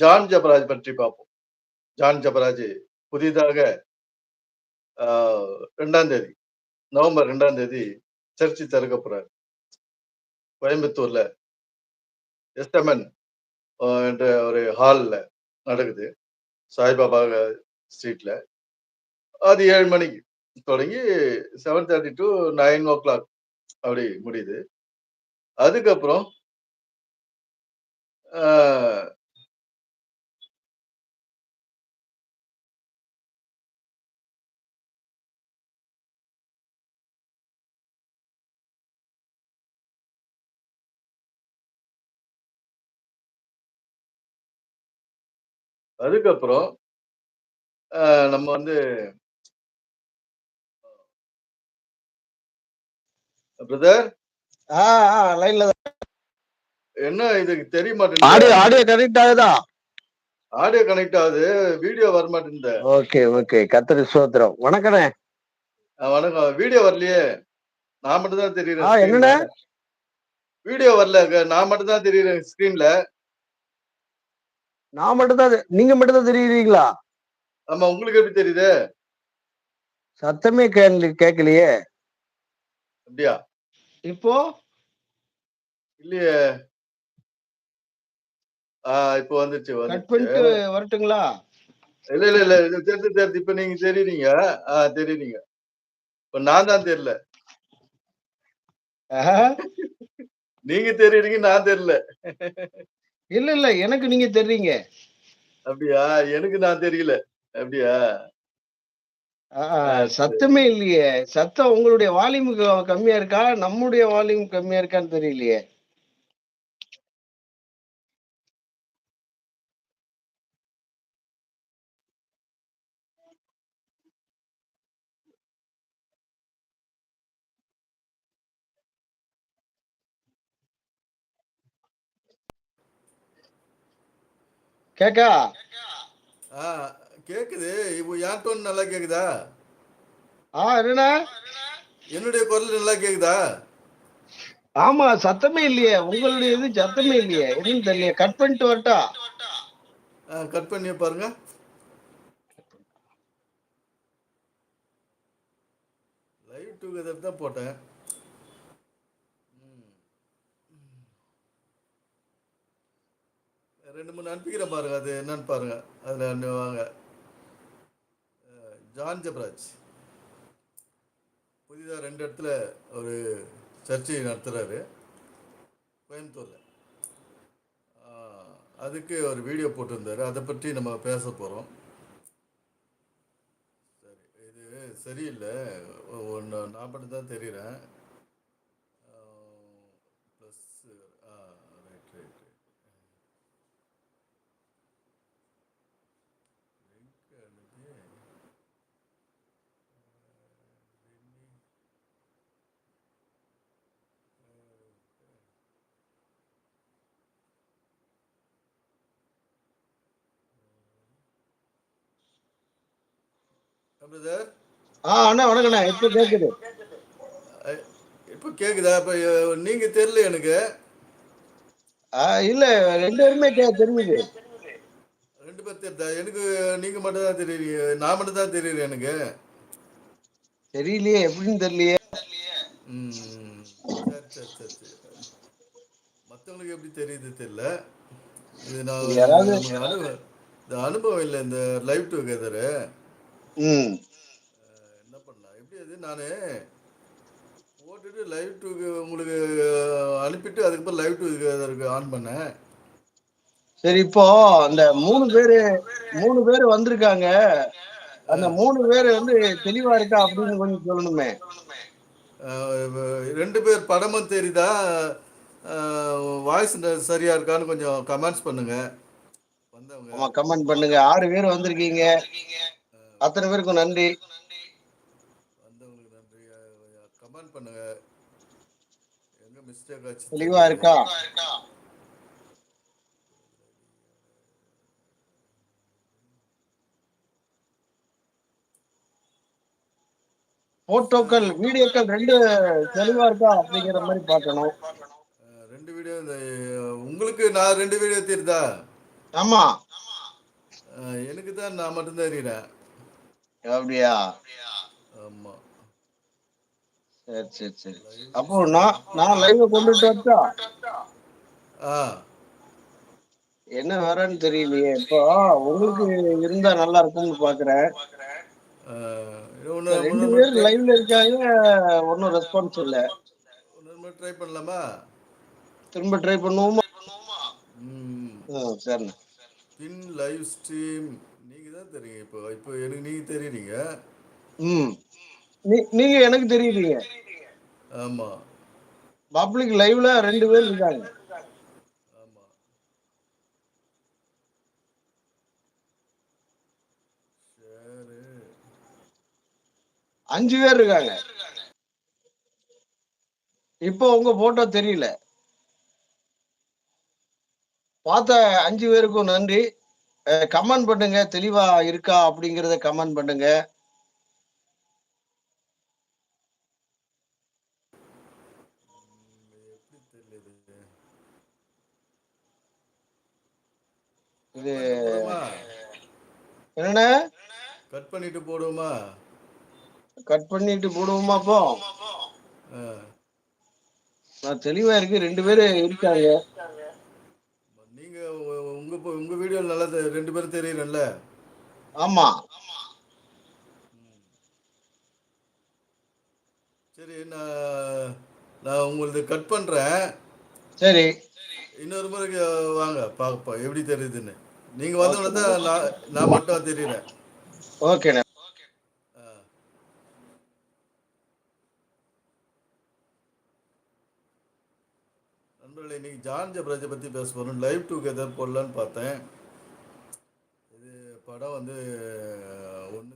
John Jebaraj பற்றி பார்ப்போம். John Jebaraj புதிதாக ரெண்டாம் தேதி நவம்பர் ரெண்டாம் தேதி சர்ச்சை திறக்க போறாரு. கோயம்புத்தூர்ல எஸ்டமன் என்ற ஒரு ஹாலில் நடக்குது. சாய்பாபா ஸ்ட்ரீட்ல அது ஏழு மணிக்கு தொடங்கி seven thirty to nine o'clock அப்படி முடியுது. அதுக்கப்புறம் அதுக்கப்புறம் ஆஹ், நம்ம வந்து பிரதர் லைன்ல என்ன இது? தெரிய மாட்டேங்குது. ஆடியோ கனெக்ட் ஆகுதா? ஆடியோ கனெக்ட் ஆகுது. வீடியோ வர மாட்டேங்குது ஓகே ஓகே. கத்திரி சோத்திரம் வணக்கண்ணே. ஆஹ், வணக்கம். வீடியோ வரலையே. நான் மட்டும் தான் ஆ தெரியுறேன் என்னண்ணே? வீடியோ வரல. நான் மட்டும் தான் தெரியுறேன் ஸ்கிரீன்ல நான் மட்டும் தான் நீங்க மட்டும் தான் தெரியுறீங்களா? ஆமா உங்களுக்கு எப்படி தெரியுது? சத்தமே கேட்கல கேட்கலையே. அப்படியா? இப்போ? இல்லையே. ஆஹ் இப்போ வந்துச்சு கட் பண்ணிட்டு வரட்டுங்களா? இல்ல இல்ல இல்ல தெரிஞ்சு தெரிஞ்சு இப்ப நீங்க தெரியுறீங்க. ஆஹ் தெரியுறீங்க. இப்ப நான் தான் தெரியல. நீங்க தெரியுறீங்க நான் தெரியல. இல்ல இல்ல. எனக்கு நீங்க தெரியுங்க. அப்படியா? எனக்கு நான் தெரியல. அப்படியா? சத்தமே இல்லையே. சத்தம் உங்களுடைய வால்யூம் கம்மியா இருக்கா? நம்முடைய வால்யூம் கம்மியா இருக்கான்னு தெரியலையே. கேக்கா? கேக்குது. இப்போ என் டோன் நல்லா கேக்குதா? ஆ என்னண்ணா என்னுடைய குரல் நல்லா கேக்குதா? ஆமா சத்தமே இல்லையே. உங்களுடைய இது சத்தமே இல்லையே. என்னன்னு தெரியலையே. கட் பண்ணிட்டு வரட்டா? கட் பண்ணி பாருங்க. லைவ் டுகெதர் தான் போட்டேன். ரெண்டு மூணு அனுப்பிக்கிறேன் பாருங்க அது என்னன்னு பாருங்க. அதில் ஒன்று வாங்க. ஜான் ஜப்ராஜ். புதிதாக ரெண்டு இடத்துல ஒரு சர்ச்சை நடத்துகிறாரு கோயம்புத்தூரில். அதுக்கு ஒரு வீடியோ போட்டிருந்தாரு. அதை பற்றி நம்ம பேச போகிறோம் சரி இது சரியில்லை. ஒன்று நான் மட்டும் தான் தெரிகிறேன் ஆ அண்ணா வணக்கண்ணா இப்ப கேக்குது. இப்போ கேக்குதா? இப்போ நீங்க தெரியல எனக்கு. இல்ல ரெண்டு பேருமே கே தெரியுது ரெண்டு பேர் தெரியுதா எனக்கு நீங்க மட்டும் தான் தெரியுறீங்க நான் மட்டும் தான் தெரியுறேன் எனக்கு. தெரியலையே எப்படின்னு தெரியலையே. ம், சரி சரி சரி சரி. மற்றவங்களுக்கு எப்படி தெரியுது தெரியல. இது நான் அனுபவம் இல்லை இந்த லைவ் டுகெதரு என்ன பண்ணலாம்? எப்படி அது? நான் போட்டுட்டு லைவ் டு உங்களுக்கு அனுப்பிட்டு அதுக்கப்புறம் லைவ் டுகெதருக்கு ஆன் பண்ணேன். சரி இப்போ அந்த மூணு பேரு மூணு பேர் வந்திருக்காங்க. அந்த மூணு பேர் வந்து தெளிவா இருக்கா அப்படின்னு கொஞ்சம் சொல்லணுமே. ரெண்டு பேர் படமும் தெரியுதா? வாய்ஸ் சரியா இருக்கான்னு கொஞ்சம் கமெண்ட்ஸ் பண்ணுங்க. வந்தவங்க. கமெண்ட் பண்ணுங்க. ஆறு பேர் வந்திருக்கீங்க. அத்தனை பேருக்கும் நன்றி. வந்தவங்களுக்கு நன்றி. கமெண்ட் பண்ணுங்க. எங்க மிஸ்டேக் ஆச்சு? தெளிவா இருக்கா? போட்டோக்கள் வீடியோக்கள் ரெண்டு தெளிவா இருக்கா அப்படிங்கிற மாதிரி பார்க்கணும். ரெண்டு வீடியோ இந்த உங்களுக்கு நான் ரெண்டு வீடியோ தெரியுதா ஆமா. எனக்கு தான் நான் மட்டும்தான் இருக்கிறேன் அப்படியா? ஆமாம் சரி சரி சரி. அப்போ நான் நான் லைவ் கொண்டுட்டு ஆ. என்ன வரேன்னு தெரியலையே. இப்போ உங்களுக்கு இருந்தா நல்லா இருக்கும்னு பாக்குறேன். ரெண்டு பேர் லைவ்ல இருக்காங்க. ஒன்னும் ரெஸ்பான்ஸ் இல்ல. ட்ரை பண்ணலாமா? திரும்ப ட்ரை பண்ணுவோமா? ம். ம், சரிண்ணே. பின் லைவ் ஸ்ட்ரீம் நீங்கள் தான் தெரியுங்க இப்போ இப்போ எனக்கு நீங்கள் தெரியுறீங்க. ம். நீங்க எனக்கு தெரியுறீங்க. ஆமாம் பப்ளிக் லைவ்ல ரெண்டு பேர் இருக்காங்க. ஷேரு அஞ்சு பேர் இருக்காங்க. இப்போ உங்க போட்டோ தெரியல. பார்த்த அஞ்சு பேருக்கும் நன்றி. கமெண்ட் பண்ணுங்க. தெளிவா இருக்கா அப்படிங்கறத கமெண்ட் பண்ணுங்க. இது என்னண்ணே கட் பண்ணிட்டு போடுவோமா கட் பண்ணிட்டு போடுவோமா அப்போ நான் தெளிவா இருக்கு. ரெண்டு பேரு இருக்காங்க. உங்கள் உங்கள் வீடியோவில் நல்லா ரெண்டு பேரும் தெரியுறேன்ல? ஆமா. சரி நான் நான் உங்களது கட் பண்ணுறேன் சரி. இன்னொரு முறைக்கு வாங்க பார்ப்போம் எப்படி தெரியுதுன்னு. நீங்கள் வந்தோடனே தான் நான் நான் மட்டும் தெரியுறேன். ஓகேண்ணே ஜான் ஜப்ராஜை பற்றி பேச போகிறோம் லைவ் டுகெதர் போடலான்னு பார்த்தேன். இது படம் வந்து ஒன்று